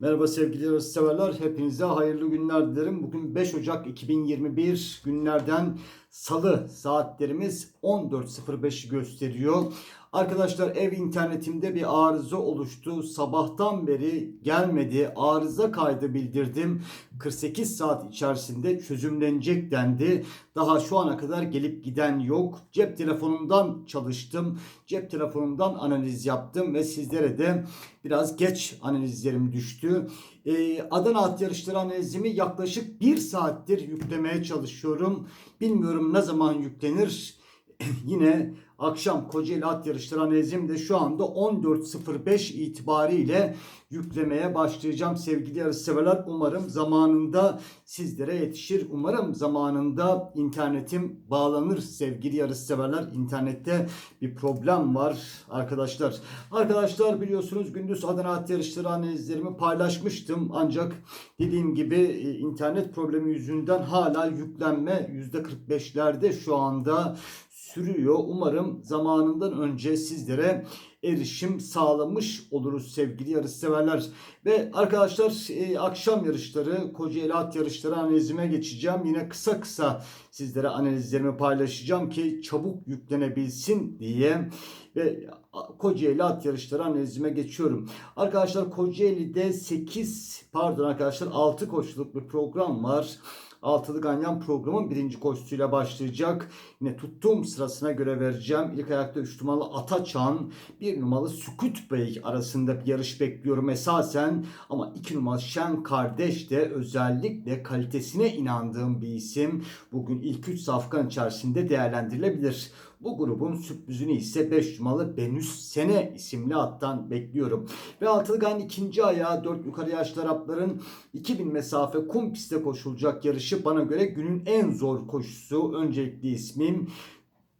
Merhaba sevgili severler. Hepinize hayırlı günler dilerim. Bugün 5 Ocak 2021 günlerden salı saatlerimiz 14.05'i gösteriyor. Arkadaşlar ev internetimde bir arıza oluştu. Sabahtan beri gelmedi. Arıza kaydı bildirdim. 48 saat içerisinde çözümlenecek dendi. Daha şu ana kadar gelip giden yok. Cep telefonumdan çalıştım. Cep telefonumdan analiz yaptım ve sizlere de biraz geç analizlerim düştü. Ee, Adana at yarışları analizimi yaklaşık bir saattir yüklemeye çalışıyorum. Bilmiyorum ne zaman yüklenir. Yine akşam Kocaeli at yarışları analizim de şu anda 14.05 itibariyle yüklemeye başlayacağım sevgili yarış severler. Umarım zamanında sizlere yetişir. Umarım zamanında internetim bağlanır sevgili yarış severler. İnternette bir problem var arkadaşlar. Arkadaşlar biliyorsunuz gündüz Adana at yarışları analizlerimi paylaşmıştım. Ancak dediğim gibi e, internet problemi yüzünden hala yüklenme %45'lerde şu anda sürüyor. Umarım zamanından önce sizlere erişim sağlamış oluruz sevgili yarış severler. Ve arkadaşlar e, akşam yarışları, Kocaeli at yarışları analizime geçeceğim. Yine kısa kısa sizlere analizlerimi paylaşacağım ki çabuk yüklenebilsin diye. Ve Kocaeli at yarışları analizime geçiyorum. Arkadaşlar Kocaeli'de 8 pardon arkadaşlar 6 koşuluk bir program var. Altılı Ganyan programın birinci koşusuyla başlayacak. Yine tuttuğum sırasına göre vereceğim. İlk ayakta 3 numaralı Ataçan, 1 numaralı Sükut Bey arasında bir yarış bekliyorum esasen. Ama 2 numaralı Şen Kardeş de özellikle kalitesine inandığım bir isim. Bugün ilk 3 safkan içerisinde değerlendirilebilir. Bu grubun sürprizini ise 5 numaralı Benüs Sene isimli attan bekliyorum. Ve altılı ganyan ikinci ayağı 4 yukarı yaşlı Arapların 2000 mesafe kum pistte koşulacak yarışı bana göre günün en zor koşusu. Öncelikli ismim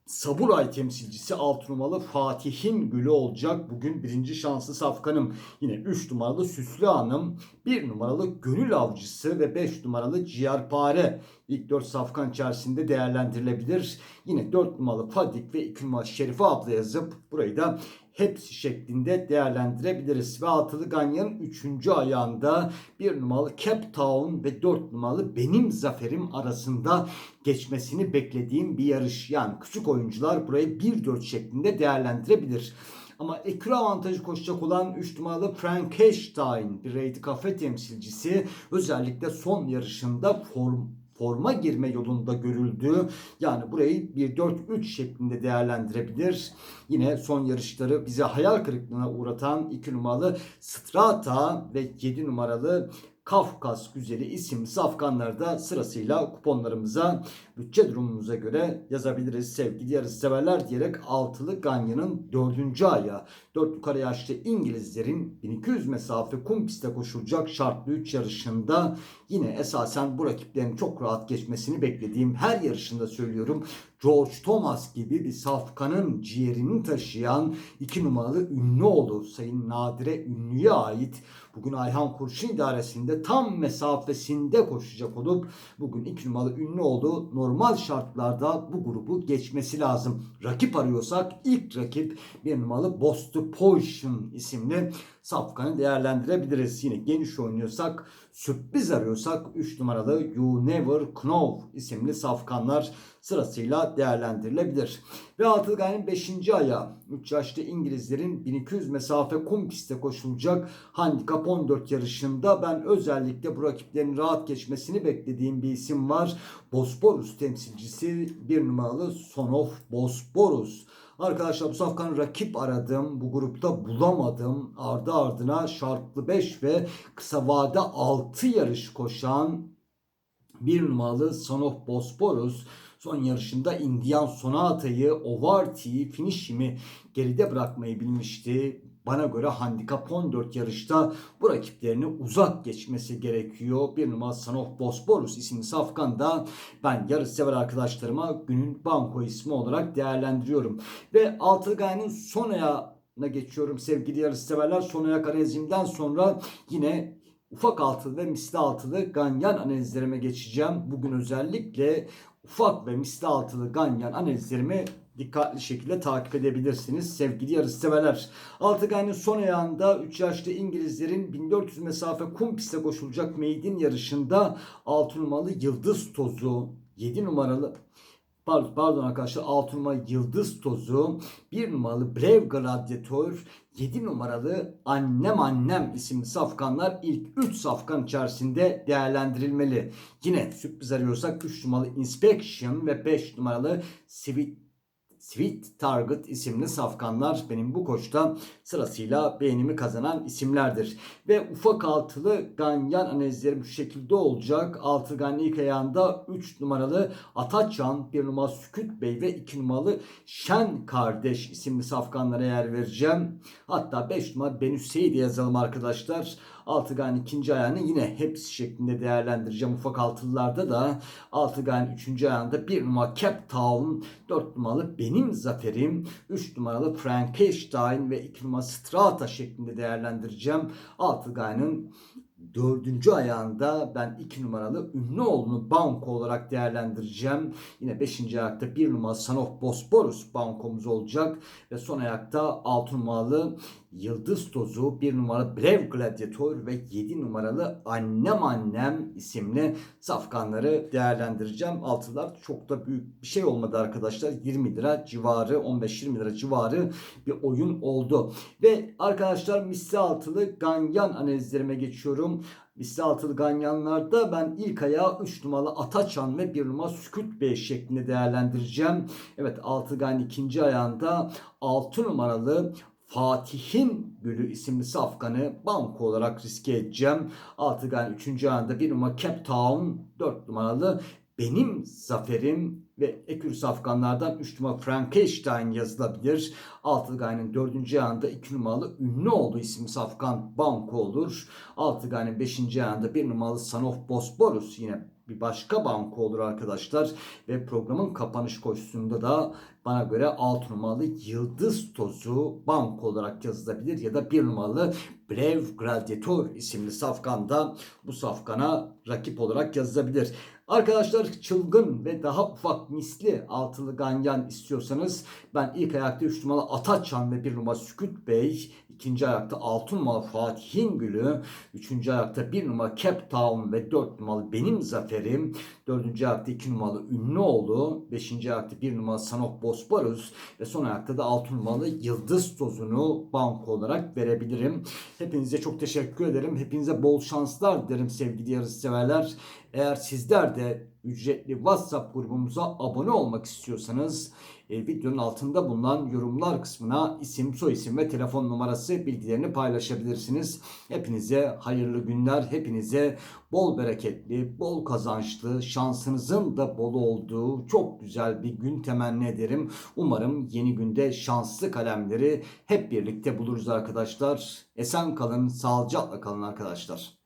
Saburay temsilcisi 6 numaralı Fatih'in Gülü olacak. Bugün birinci şanslı safkanım. Yine 3 numaralı Süslü Hanım, 1 numaralı Gönül Avcısı ve 5 numaralı Ciğerpare ilk 4 safkan içerisinde değerlendirilebilir. Yine 4 numaralı Fadik ve 2 numaralı Şerife abla yazıp burayı da hepsi şeklinde değerlendirebiliriz. Ve altılı ganyanın 3. ayağında 1 numaralı Cape Town ve 4 numaralı Benim Zaferim arasında geçmesini beklediğim bir yarış. Yani küçük oyuncular burayı 1-4 şeklinde değerlendirebilir. Ama ekran avantajı koşacak olan 3 numaralı Frankenstein bir Raid Cafe temsilcisi özellikle son yarışında form forma girme yolunda görüldü. Yani burayı 1-4-3 şeklinde değerlendirebilir. Yine son yarışları bize hayal kırıklığına uğratan 2 numaralı Strata ve 7 numaralı Kafkas Güzeli isimli safkanları da sırasıyla kuponlarımıza bütçe durumumuza göre yazabiliriz sevgili yarış severler diyerek altılı Ganya'nın dördüncü ayağı. Dört yukarı yaşlı İngilizlerin 1200 mesafe kum pistte koşulacak şartlı 3 yarışında yine esasen bu rakiplerin çok rahat geçmesini beklediğim her yarışında söylüyorum. George Thomas gibi bir safkanın ciğerini taşıyan iki numaralı Ünlüoğlu Sayın Nadire Ünlü'ye ait bugün Ayhan Kurşun idaresinde tam mesafesinde koşacak olup bugün iki numaralı Ünlüoğlu normal şartlarda bu grubu geçmesi lazım. Rakip arıyorsak ilk rakip bir numaralı Boston Poison isimli safkanı değerlendirebiliriz. Yine geniş oynuyorsak sürpriz arıyorsak 3 numaralı You Never Know isimli safkanlar sırasıyla değerlendirilebilir. Ve Altılgay'ın 5. ayağı 3 yaşlı İngilizlerin 1200 mesafe kum pistte koşulacak handikap 14 yarışında ben özellikle bu rakiplerin rahat geçmesini beklediğim bir isim var. Bosporus temsilcisi bir numaralı Son of Bosporus. Arkadaşlar bu safkan rakip aradım. Bu grupta bulamadım. Ardı ardına şartlı 5 ve kısa vade 6 yarış koşan bir numaralı Son of Bosporus son yarışında Indian Sonata'yı, Ovarti'yi, Finishim'i geride bırakmayı bilmişti. Bana göre handikap 14 yarışta bu rakiplerini uzak geçmesi gerekiyor. Bir numara Son of Bosporus isimli safkan da ben yarış sever arkadaşlarıma günün banko ismi olarak değerlendiriyorum. Ve Altılgay'ın son ayağına geçiyorum sevgili yarış severler. Son ayak analizimden sonra yine ufak altılı ve misli altılı ganyan analizlerime geçeceğim. Bugün özellikle ufak ve misli altılı ganyan analizlerimi dikkatli şekilde takip edebilirsiniz sevgili yarışseverler. Altıgan'ın son ayağında 3 yaşlı İngilizlerin 1400 mesafe kum piste koşulacak maiden yarışında 6 numaralı Yıldız Tozu 7 numaralı Pardon, pardon arkadaşlar 6 numaralı Yıldız Tozu 1 numaralı Brave Gladiator 7 numaralı Annem Annem isimli safkanlar ilk 3 safkan içerisinde değerlendirilmeli. Yine sürpriz arıyorsak 3 numaralı Inspection ve 5 numaralı Sweet Sweet Target isimli safkanlar benim bu koçta sırasıyla beğenimi kazanan isimlerdir. Ve ufak altılı ganyan analizlerim şu şekilde olacak. Altı ganyan ilk ayağında 3 numaralı Ataçan, 1 numaralı Süküt Bey ve 2 numaralı Şen Kardeş isimli safkanlara yer vereceğim. Hatta 5 numara Benüsseyi de yazalım arkadaşlar. Altıgan ikinci ayağını yine hepsi şeklinde değerlendireceğim. Ufak altılılarda da Altıgan üçüncü ayağında bir numara Cape Town, dört numaralı Benim Zaferim, üç numaralı Frankenstein ve iki numaralı Strata şeklinde değerlendireceğim. Altıgan'ın dördüncü ayağında ben iki numaralı Ünlüoğlu'nu banko olarak değerlendireceğim. Yine beşinci ayakta bir numaralı Sanof Bosporus bankomuz olacak. Ve son ayakta altı numaralı Yıldız Tozu, bir numaralı Brave Gladiator ve 7 numaralı Annem Annem isimli safkanları değerlendireceğim. Altılar çok da büyük bir şey olmadı arkadaşlar. 20 lira civarı, 15-20 lira civarı bir oyun oldu. Ve arkadaşlar misli altılı ganyan analizlerime geçiyorum. Misli altılı ganyanlarda ben ilk ayağı 3 numaralı Ataçan ve 1 numaralı Süküt Bey şeklinde değerlendireceğim. Evet altı gan ikinci ayağında 6 numaralı Fatih'in Gülü isimli safkanı banko olarak riske edeceğim. Altıgan 3. ayağında 1 numara Cape Town 4 numaralı benim zaferim ve ekür safkanlardan 3 numara Frankenstein yazılabilir. Altıgan'ın 4. ayağında 2 numaralı Ünlüoğlu isimli safkan banko olur. Altıgan'ın 5. ayağında 1 numaralı Sanof Bosporus yine bir başka banko olur arkadaşlar. Ve programın kapanış koşusunda da bana göre 6 numaralı Yıldız Tozu banko olarak yazılabilir. Ya da 1 numaralı Brave Gladiator isimli safkanda bu safkana rakip olarak yazılabilir. Arkadaşlar çılgın ve daha ufak misli altılı ganyan istiyorsanız ben ilk ayakta 3 numaralı Ataçan ve 1 numaralı Süküt Bey, ikinci ayakta 6 numaralı Fatih'in Gülü, üçüncü ayakta 1 numaralı Cape Town ve 4 numaralı Benim Zaferim, dördüncü ayakta 2 numaralı Ünlüoğlu, beşinci ayakta 1 numaralı Sanok Bosporus ve son ayakta da 6 numaralı Yıldız Tozunu banko olarak verebilirim. Hepinize çok teşekkür ederim. Hepinize bol şanslar dilerim sevgili yarış severler. Eğer sizler de ücretli WhatsApp grubumuza abone olmak istiyorsanız e, videonun altında bulunan yorumlar kısmına isim, soyisim ve telefon numarası bilgilerini paylaşabilirsiniz. Hepinize hayırlı günler, hepinize bol bereketli, bol kazançlı, şansınızın da bol olduğu çok güzel bir gün temenni ederim. Umarım yeni günde şanslı kalemleri hep birlikte buluruz arkadaşlar. Esen kalın, sağlıcakla kalın arkadaşlar.